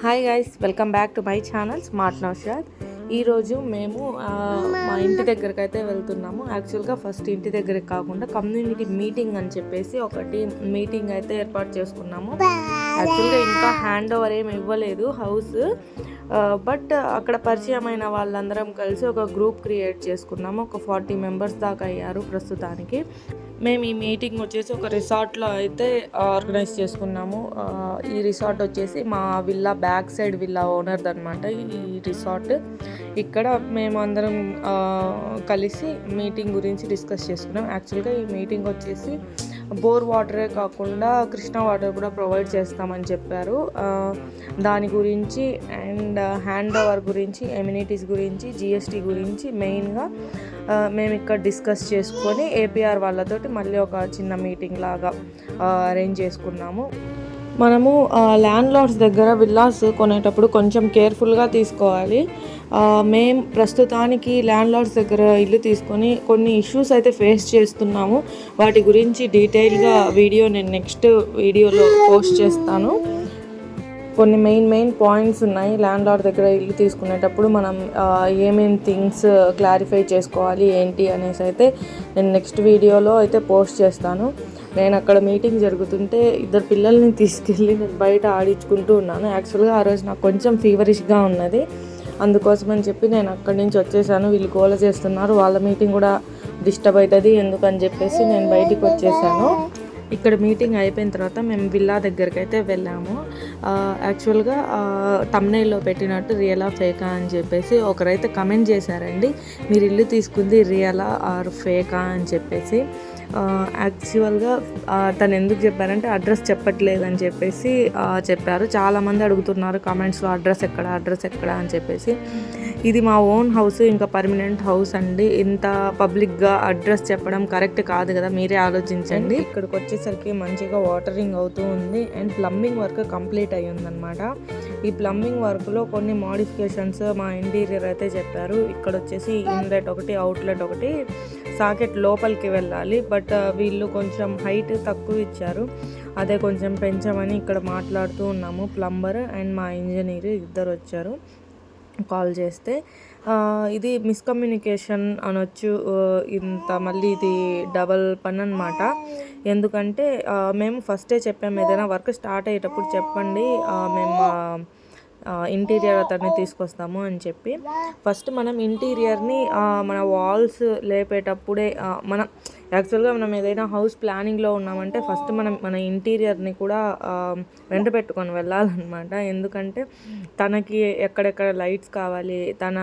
hi guys welcome back to my channel smart Naushad ఈరోజు మేము మా ఇంటి దగ్గరికి అయితే వెళ్తున్నాము. యాక్చువల్గా ఫస్ట్ ఇంటి దగ్గరికి కాకుండా కమ్యూనిటీ మీటింగ్ అని చెప్పేసి ఒకటి మీటింగ్ అయితే ఏర్పాటు చేసుకున్నాము. యాక్చువల్గా ఇంకా హ్యాండ్ ఓవర్ ఏమి ఇవ్వలేదు హౌస్. బట్ అక్కడ పరిచయమైన వాళ్ళందరం కలిసి ఒక గ్రూప్ క్రియేట్ చేసుకున్నాము. ఒక ఫార్టీ మెంబర్స్ దాకా అయ్యారు ప్రస్తుతానికి. మేము ఈ మీటింగ్ వచ్చేసి ఒక రిసార్ట్లో అయితే ఆర్గనైజ్ చేసుకున్నాము. ఈ రిసార్ట్ వచ్చేసి మా విల్లా బ్యాక్ సైడ్ విల్లా ఓనర్ది అనమాట ఈ రిసార్ట్. ఇక్కడ మేము అందరం కలిసి మీటింగ్ గురించి డిస్కస్ చేసుకున్నాం. యాక్చువల్గా ఈ మీటింగ్ వచ్చేసి బోర్ వాటరే కాకుండా కృష్ణా వాటర్ కూడా ప్రొవైడ్ చేస్తామని చెప్పారు. దాని గురించి అండ్ హ్యాండ్ ఓవర్ గురించి ఎమ్యూనిటీస్ గురించి జిఎస్టీ గురించి మెయిన్గా మేము ఇక్కడ డిస్కస్ చేసుకొని ఏపీఆర్ వాళ్ళతోటి మళ్ళీ ఒక చిన్న మీటింగ్ లాగా అరేంజ్ చేసుకున్నాము. మనము ల్యాండ్ లార్డ్స్ దగ్గర విల్లాస్ కొనేటప్పుడు కొంచెం కేర్ఫుల్గా తీసుకోవాలి. మేం ప్రస్తుతానికి ల్యాండ్ లార్డ్స్ దగ్గర ఇల్లు తీసుకొని కొన్ని ఇష్యూస్ అయితే ఫేస్ చేస్తున్నాము. వాటి గురించి డీటెయిల్గా వీడియో నేను నెక్స్ట్ వీడియోలో పోస్ట్ చేస్తాను. కొన్ని మెయిన్ మెయిన్ పాయింట్స్ ఉన్నాయి. ల్యాండ్ లార్డ్ దగ్గర ఇల్లు తీసుకునేటప్పుడు మనం ఏమేమి థింగ్స్ క్లారిఫై చేసుకోవాలి ఏంటి అనేసి అయితే నేను నెక్స్ట్ వీడియోలో అయితే పోస్ట్ చేస్తాను. నేను అక్కడ మీటింగ్ జరుగుతుంటే ఇద్దరు పిల్లల్ని తీసుకెళ్ళి నేను బయట ఆడించుకుంటూ ఉన్నాను. యాక్చువల్గా ఆ రోజు నాకు కొంచెం ఫీవరిష్గా ఉన్నది. అందుకోసం అని చెప్పి నేను అక్కడి నుంచి వచ్చేసాను. వీళ్ళు గోల చేస్తున్నారు. వాళ్ళ మీటింగ్ కూడా డిస్టర్బ్ అవుతుంది. ఎందుకని చెప్పేసి నేను బయటికి వచ్చేసాను. ఇక్కడ మీటింగ్ అయిపోయిన తర్వాత మేము విల్లా దగ్గరికి అయితే వెళ్ళాము. యాక్చువల్గా తమ్నైల్లో పెట్టినట్టు రియలా ఫేకా అని చెప్పేసి ఒకరైతే కమెంట్ చేశారండి. మీరు ఇల్లు తీసుకుంది రియలా ఆర్ ఫేకా అని చెప్పేసి. యాక్చువల్గా తను ఎందుకు చెప్పారంటే అడ్రస్ చెప్పట్లేదు అని చెప్పేసి చెప్పారు. చాలామంది అడుగుతున్నారు కామెంట్స్లో అడ్రస్ ఎక్కడ అడ్రస్ ఎక్కడ అని చెప్పేసి. ఇది మా ఓన్ హౌస్ ఇంకా పర్మనెంట్ హౌస్ అండి. ఇంత పబ్లిక్గా అడ్రస్ చెప్పడం కరెక్ట్ కాదు కదా మీరే ఆలోచించండి. ఇక్కడికి వచ్చేసరికి మంచిగా వాటరింగ్ అవుతూ ఉంది. అండ్ ప్లంబింగ్ వర్క్ కంప్లీట్ అయ్యిందనమాట ఈ ప్లంబింగ్ వర్క్లో కొన్ని మోడిఫికేషన్స్ మా ఇంటీరియర్ అయితే చెప్పారు. ఇక్కడ వచ్చేసి ఇన్లెట్ ఒకటి అవుట్లెట్ ఒకటి సాకెట్ లోపలికి వెళ్ళాలి. బట్ uh, వీళ్ళు కొంచెం హైట్ తక్కువ ఇచ్చారు. అదే కొంచెం పెంచమని ఇక్కడ మాట్లాడుతూ ఉన్నాము. ప్లంబర్ అండ్ మా ఇంజనీర్ ఇద్దరు వచ్చారు. కాల్ చేస్తే ఇది మిస్కమ్యూనికేషన్ అనొచ్చు ఇంత మళ్ళీ ఇది డబల్ పని అనమాట ఎందుకంటే మేము ఫస్టే చెప్పాము ఏదైనా వర్క్ స్టార్ట్ అయ్యేటప్పుడు చెప్పండి మేము ఇంటీరియర్ అతన్ని తీసుకొస్తాము అని చెప్పి. ఫస్ట్ మనం ఇంటీరియర్ని మన వాల్స్ లేపేటప్పుడే మన యాక్చువల్గా మనం ఏదైనా హౌస్ ప్లానింగ్లో ఉన్నామంటే ఫస్ట్ మనం మన ఇంటీరియర్ని కూడా వెంట పెట్టుకొని వెళ్ళాలన్నమాట. ఎందుకంటే తనకి ఎక్కడెక్కడ లైట్స్ కావాలి తన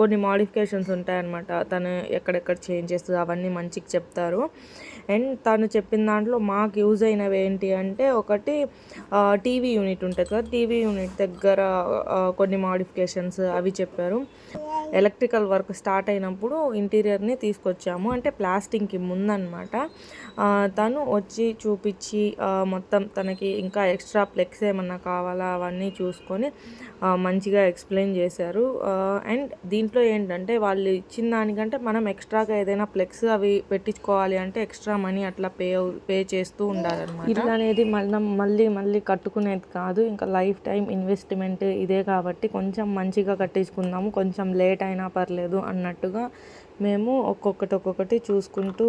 కొన్ని మాడిఫికేషన్స్ ఉంటాయన్నమాట. తను ఎక్కడెక్కడ చేంజ్ చేస్తుంది అవన్నీ మంచికి చెప్తారు. అండ్ తను చెప్పిన దాంట్లో మాకు యూజ్ అయినవి ఏంటి అంటే ఒకటి టీవీ యూనిట్ ఉంటుంది కదా టీవీ యూనిట్ దగ్గర కొన్ని మాడిఫికేషన్స్ అవి చెప్పారు. ఎలక్ట్రికల్ వర్క్ స్టార్ట్ అయినప్పుడు ఇంటీరియర్ని తీసుకొచ్చాము. అంటే ప్లాస్టింగ్కి ముందనమాట. తను వచ్చి చూపించి మొత్తం తనకి ఇంకా ఎక్స్ట్రా ప్లెక్స్ ఏమన్నా కావాలా అవన్నీ చూసుకొని మంచిగా ఎక్స్ప్లెయిన్ చేశారు. అండ్ దీంట్లో ఏంటంటే వాళ్ళు ఇచ్చిన దానికంటే మనం ఎక్స్ట్రాగా ఏదైనా ఫ్లెక్స్ అవి పెట్టించుకోవాలి అంటే ఎక్స్ట్రా మనీ అట్లా పే పే చేస్తూ ఉండాలన్నమాట. ఇల్లు అనేది మనం మళ్ళీ మళ్ళీ కట్టుకునేది కాదు. ఇంకా లైఫ్ టైం ఇన్వెస్ట్మెంట్ ఇదే కాబట్టి కొంచెం మంచిగా కట్టించుకుందాము. కొంచెం లేట్ అయినా పర్లేదు అన్నట్టుగా మేము ఒక్కొక్కటి ఒక్కొక్కటి చూసుకుంటూ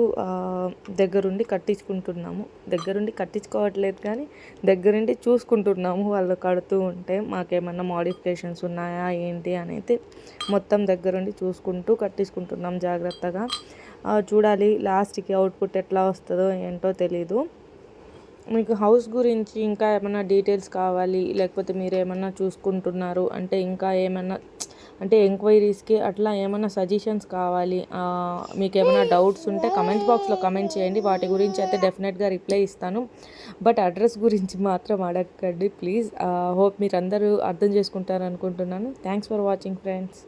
దగ్గరుండి కట్టించుకుంటున్నాము. దగ్గరుండి కట్టించుకోవట్లేదు కానీ దగ్గరుండి చూసుకుంటున్నాము వాళ్ళు కడుతూ ఉంటే మాకేమన్నా మోడిఫికేషన్స్ ఉన్నాయా ఏంటి అనేది మొత్తం దగ్గరుండి చూసుకుంటూ కట్టించుకుంటున్నాం జాగ్రత్తగా. చూడాలి లాస్ట్కి అవుట్పుట్ ఎట్లా వస్తుందో ఏంటో తెలీదు. మీకు హౌస్ గురించి ఇంకా ఏమైనా డీటెయిల్స్ కావాలి లేకపోతే మీరు ఏమన్నా చూసుకుంటున్నారు అంటే ఇంకా ఏమన్నా అంటే ఎంక్వైరీస్కి అట్లా ఏమైనా సజెషన్స్ కావాలి మీకు ఏమైనా డౌట్స్ ఉంటే కమెంట్స్ బాక్స్లో కమెంట్ చేయండి. వాటి గురించి అయితే డెఫినెట్గా రిప్లై ఇస్తాను. బట్ అడ్రస్ గురించి మాత్రం అడగండి ప్లీజ్. హోప్ మీరు అందరూ అర్థం చేసుకుంటారు అనుకుంటున్నాను థ్యాంక్స్ ఫర్ వాచింగ్ ఫ్రెండ్స్.